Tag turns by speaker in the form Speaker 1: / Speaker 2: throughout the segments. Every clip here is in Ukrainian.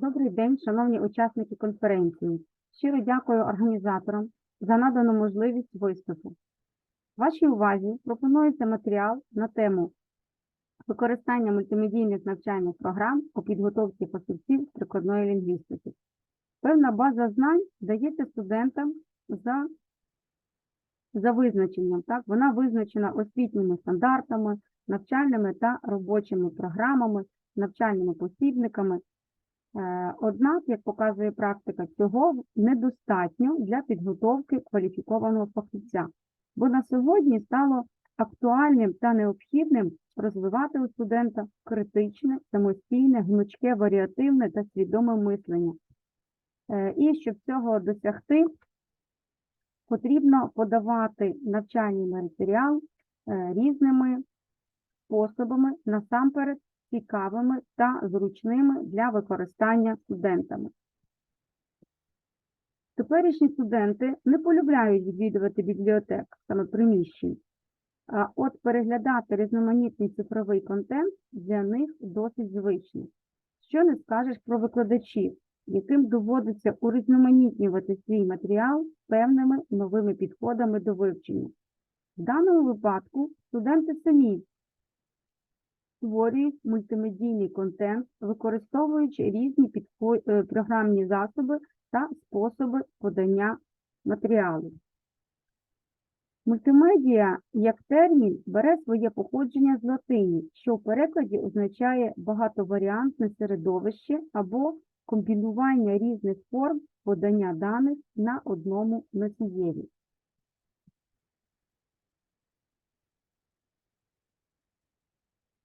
Speaker 1: Добрий день, шановні учасники конференції. Щиро дякую організаторам за надану можливість виступу. Вашій увазі пропонується матеріал на тему використання мультимедійних навчальних програм у підготовці фахівців прикладної лінгвістики. Певна база знань дається студентам за, за визначенням. Так? Вона визначена освітніми стандартами, навчальними та робочими програмами, навчальними посібниками, Однак, як показує практика, цього недостатньо для підготовки кваліфікованого фахівця, бо на сьогодні стало актуальним та необхідним розвивати у студента критичне, самостійне, гнучке, варіативне та свідоме мислення. Е, І щоб цього досягти, потрібно подавати навчальний матеріал е, різними способами, насамперед цікавими та зручними для використання студентами. Теперішні студенти не полюбляють відвідувати бібліотек, саме приміщень, а от переглядати різноманітний цифровий контент для них досить звично. Що не скажеш про викладачів, яким доводиться урізноманітнювати свій матеріал певними новими підходами до вивчення. В даному випадку студенти самі створюють мультимедійний контент, використовуючи різні е, програмні засоби та способи подання матеріалу. Мультимедіа як термін бере своє походження з латині, що в перекладі означає багатоваріантне середовище або комбінування різних форм подання даних на одному носієві.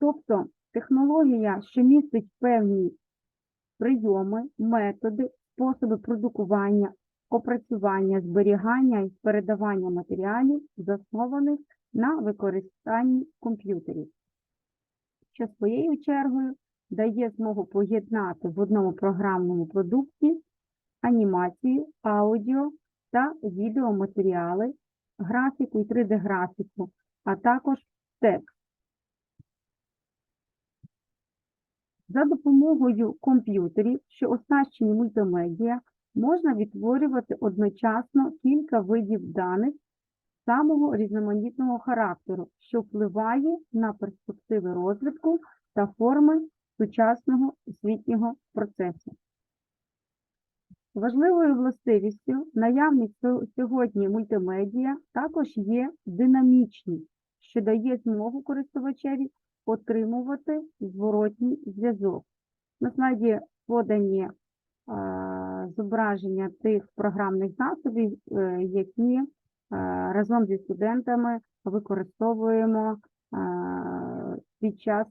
Speaker 1: Тобто технологія, що містить певні прийоми, методи, способи продукування, опрацювання, зберігання і передавання матеріалів, заснованих на використанні комп'ютерів, що своєю чергою дає змогу поєднати в одному програмному продукті анімацію, аудіо та відеоматеріали, графіку і 3D-графіку, а також текст. За допомогою комп'ютерів, що оснащені мультимедіа, можна відтворювати одночасно кілька видів даних самого різноманітного характеру, що впливає на перспективи розвитку та форми сучасного освітнього процесу. Важливою властивістю наявність сьогодні мультимедіа також є динамічність, що дає змогу користувачеві отримувати зворотній зв'язок. На слайді подані е, зображення тих програмних засобів, е, які е, разом зі студентами використовуємо під час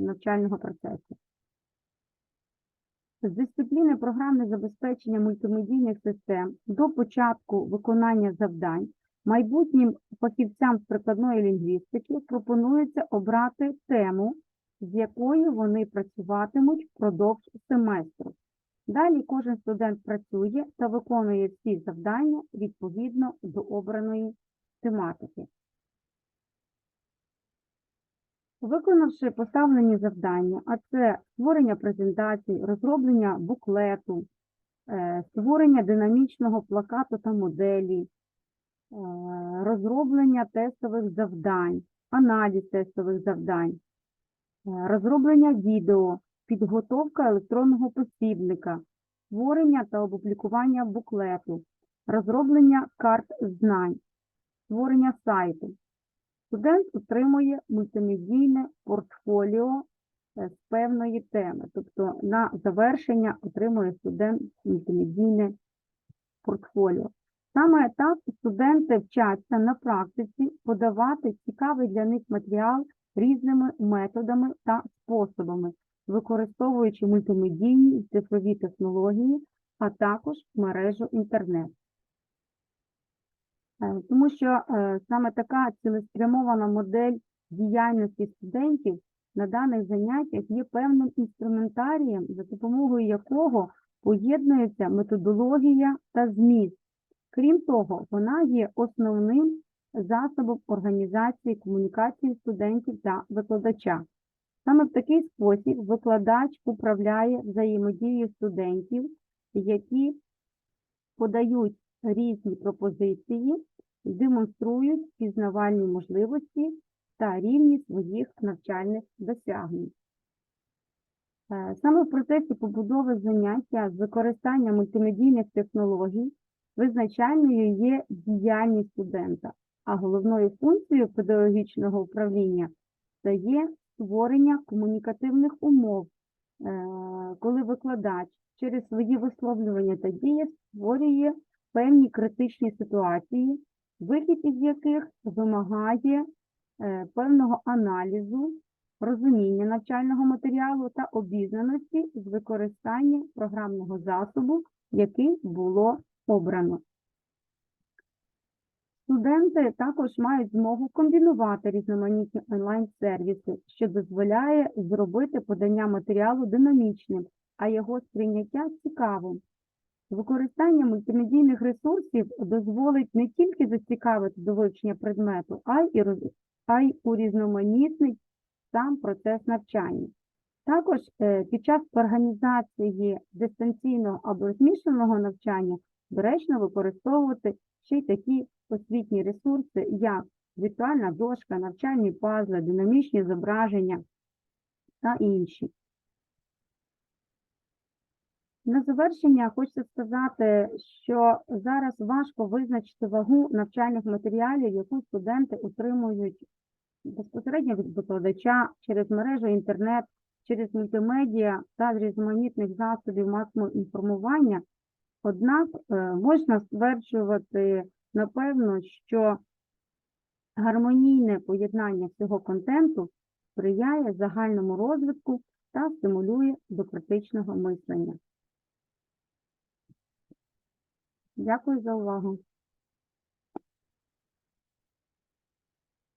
Speaker 1: навчального процесу. З дисципліни програмне забезпечення мультимедійних систем до початку виконання завдань майбутнім фахівцям з прикладної лінгвістики пропонується обрати тему, з якою вони працюватимуть впродовж семестру. Далі кожен студент працює та виконує всі завдання відповідно до обраної тематики. Виконавши поставлені завдання, а це створення презентацій, розроблення буклету, е, створення динамічного плакату та моделі, розроблення тестових завдань, аналіз тестових завдань, е, розроблення відео, підготовка електронного посібника, створення та опублікування буклету, розроблення карт знань, створення сайту. Студент отримує мультимедійне портфоліо е, з певної теми, тобто на завершення отримує студент мультимедійне портфоліо. Саме так студенти вчаться на практиці подавати цікавий для них матеріал різними методами та способами, використовуючи мультимедійні і цифрові технології, а також мережу інтернет. Е, Тому що е, саме така цілеспрямована модель діяльності студентів на даних заняттях є певним інструментарієм, за допомогою якого поєднується методологія та зміст. Крім того, вона є основним засобом організації комунікації студентів та викладача. Саме в такий спосіб викладач управляє взаємодією студентів, які подають різні пропозиції, демонструють пізнавальні можливості та рівні своїх навчальних досягнень. Е, Саме в процесі побудови заняття з використання мультимедійних технологій визначальною є діяльність студента, а головною функцією педагогічного управління це є створення комунікативних умов, е, коли викладач через свої висловлювання та дії створює певні критичні ситуації, вихід із яких вимагає е, певного аналізу, розуміння навчального матеріалу та обізнаності з використанням програмного засобу, який було обрано. Студенти також мають змогу комбінувати різноманітні онлайн-сервіси, що дозволяє зробити подання матеріалу динамічним, а його сприйняття цікавим. Використання мультимедійних ресурсів дозволить не тільки зацікавити до вивчення предмету, а й, роз- а й урізноманітнить сам процес навчання. Також е, під час організації дистанційного або змішаного навчання доречно використовувати ще й такі освітні ресурси, як віртуальна дошка, навчальні пазли, динамічні зображення та інші. На завершення хочеться сказати, що зараз важко визначити вагу навчальних матеріалів, яку студенти отримують безпосередньо від викладача через мережу інтернет, через мультимедіа та різноманітних засобів масового інформування. Однак е, можна стверджувати, напевно, що гармонійне поєднання всього контенту сприяє загальному розвитку та стимулює до критичного мислення. Дякую за увагу.